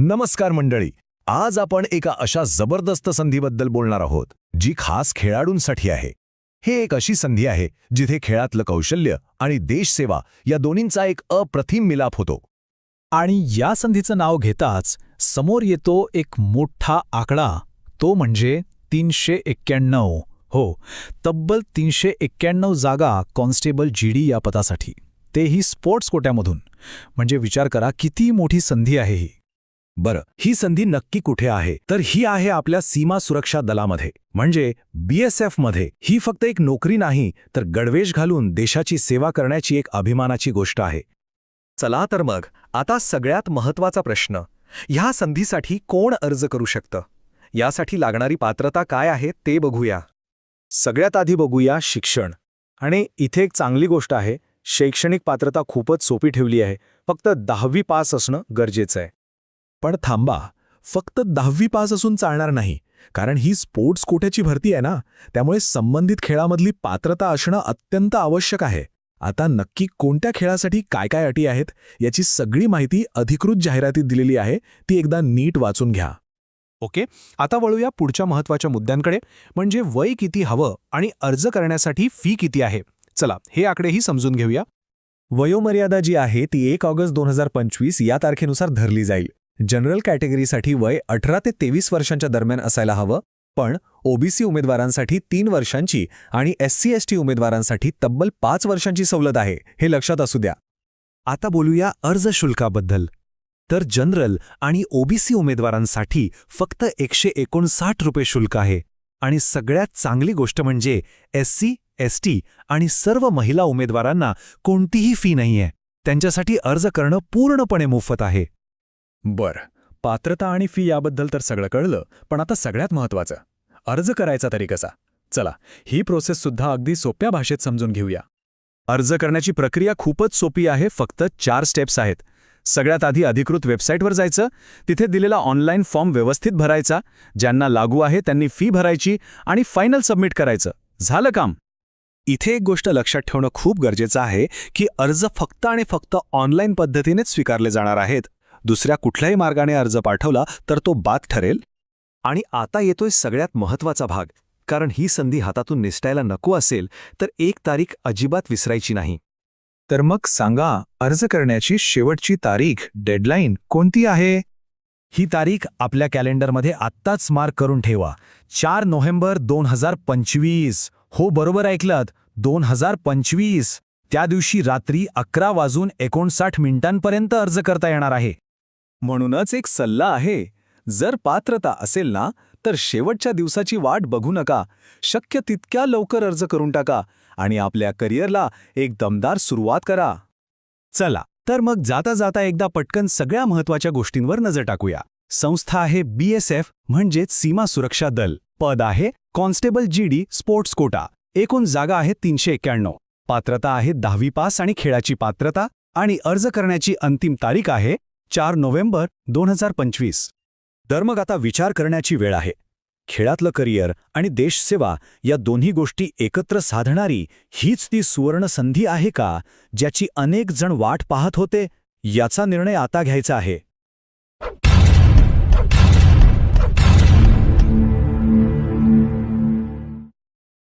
नमस्कार मंडळी आज आपण एका अशा जबरदस्त संधीबद्दल बोलणार आहोत जी खास खेळाडूंसाठी आहे. हे एक अशी संधी आहे जिथे खेळातलं कौशल्य आणि देशसेवा या दोन्हींचा एक अप्रतिम मिलाप होतो. आणि या संधीचं नाव घेताच समोर येतो एक मोठा आकडा तो म्हणजे तीनशे एक्क्याण्णव. हो तब्बल तीनशे एक्क्याण्णव जागा कॉन्स्टेबल जीडी या पदासाठी. तेही स्पोर्ट्स कोट्यामधून. म्हणजे विचार करा किती मोठी संधी आहे ही. बरं ही संधी नक्की कुठे आहे? तर ही आहे आपल्या सीमा सुरक्षा दलामध्ये. म्हणजे बीएसएफमध्ये ही फक्त एक नोकरी नाही तर गडवेश घालून देशाची सेवा करण्याची एक अभिमानाची गोष्ट आहे. चला तर मग आता सगळ्यात महत्त्वाचा प्रश्न. ह्या संधीसाठी कोण अर्ज करू शकतं? यासाठी लागणारी पात्रता काय आहे ते बघूया. सगळ्यात आधी बघूया शिक्षण. आणि इथे एक चांगली गोष्ट आहे शैक्षणिक पात्रता खूपच सोपी ठेवली आहे. फक्त दहावी पास असणं गरजेचं आहे. पण थांबा फक्त दहावी पास असून चालणार नाही कारण ही स्पोर्ट्स कोट्याची भरती आहे ना त्यामुळे संबंधित खेळामधली पात्रता असणं अत्यंत आवश्यक आहे. आता नक्की कोणत्या खेळासाठी काय काय अटी आहेत याची सगळी माहिती अधिकृत जाहिरातीत दिलेली आहे ती एकदा नीट वाचून घ्या. ओके आता वळूया पुढच्या महत्त्वाच्या मुद्द्यांकडे म्हणजे वय किती हवं आणि अर्ज करण्यासाठी फी किती आहे. चला हे आकडेही समजून घेऊया. वयोमर्यादा जी आहे ती एक ऑगस्ट दोन हजार पंचवीस या तारखेनुसार धरली जाईल. जनरल कॅटेगरीसाठी वय अठरा ते तेवीस वर्षांच्या दरम्यान असायला हवं पण ओबीसी उमेदवारांसाठी तीन वर्षांची आणि एस सी एस टी उमेदवारांसाठी तब्बल पाच वर्षांची सवलत आहे हे लक्षात असू द्या. आता बोलूया अर्ज शुल्काबद्दल. तर जनरल आणि ओबीसी उमेदवारांसाठी फक्त एकशे एकोणसाठ रुपये शुल्क आहे आणि सगळ्यात चांगली गोष्ट म्हणजे एस सी एस टी आणि सर्व महिला उमेदवारांना कोणतीही फी नाहीये. त्यांच्यासाठी अर्ज करणं पूर्णपणे मोफत आहे. बरं. पात्रता आणि फी याबद्दल तर सगळं कळलं पण आता सगळ्यात महत्वाचं. अर्ज करायचा तरी कसा? चला ही प्रोसेस सुद्धा अगदी सोप्या भाषेत समजून घेऊया. अर्ज करण्याची प्रक्रिया खूपच सोपी आहे फक्त चार स्टेप्स आहेत. सगळ्यात आधी अधिकृत वेबसाईटवर जायचं तिथे दिलेला ऑनलाईन फॉर्म व्यवस्थित भरायचा ज्यांना लागू आहे त्यांनी फी भरायची आणि फायनल सबमिट करायचं. झालं काम. इथे एक गोष्ट लक्षात ठेवणं खूप गरजेचं आहे की अर्ज फक्त आणि फक्त ऑनलाईन पद्धतीनेच स्वीकारले जाणार आहेत. दुसऱ्या कुठल्याही मार्गाने अर्ज पाठवला तर तो बाद ठरेल. आणि आता येतोय सगळ्यात महत्त्वाचा भाग कारण ही संधी हातातून निसटायला नको असेल तर एक तारीख अजिबात विसरायची नाही. तर मग सांगा अर्ज करण्याची शेवटची तारीख डेडलाईन कोणती आहे? ही तारीख आपल्या कॅलेंडरमध्ये आत्ताच मार्क करून ठेवा. चार नोव्हेंबर दोन हजार पंचवीस. हो बरोबर ऐकलत. दोन हजार पंचवीस. त्या दिवशी रात्री अकरा वाजून एकोणसाठ मिनिटांपर्यंत अर्ज करता येणार आहे. म्हणूनच एक सल्ला आहे. जर पात्रता असेल ना तर शेवटच्या दिवसाची वाट बघू नका. शक्य तितक्या लवकर अर्ज करून टाका आणि आपल्या करिअरला एक दमदार सुरुवात करा. चला तर मग जाता जाता एकदा पटकन सगळ्या महत्त्वाच्या गोष्टींवर नजर टाकूया. संस्था आहे बीएसएफ म्हणजेच सीमा सुरक्षा दल. पद आहे कॉन्स्टेबल जीडी स्पोर्ट्स कोटा. एकूण जागा आहे तीनशे एक्क्याण्णव. पात्रता आहे दहावी पास आणि खेळाची पात्रता आणि अर्ज करण्याची अंतिम तारीख आहे चार नोव्हेंबर दोन हजार पंचवीस. तर मग आता विचार करण्याची वेळ आहे. खेळातलं करिअर आणि देशसेवा या दोन्ही गोष्टी एकत्र साधणारी हीच ती सुवर्ण संधी आहे का ज्याची अनेक जण वाट पाहत होते याचा निर्णय आता घ्यायचा आहे.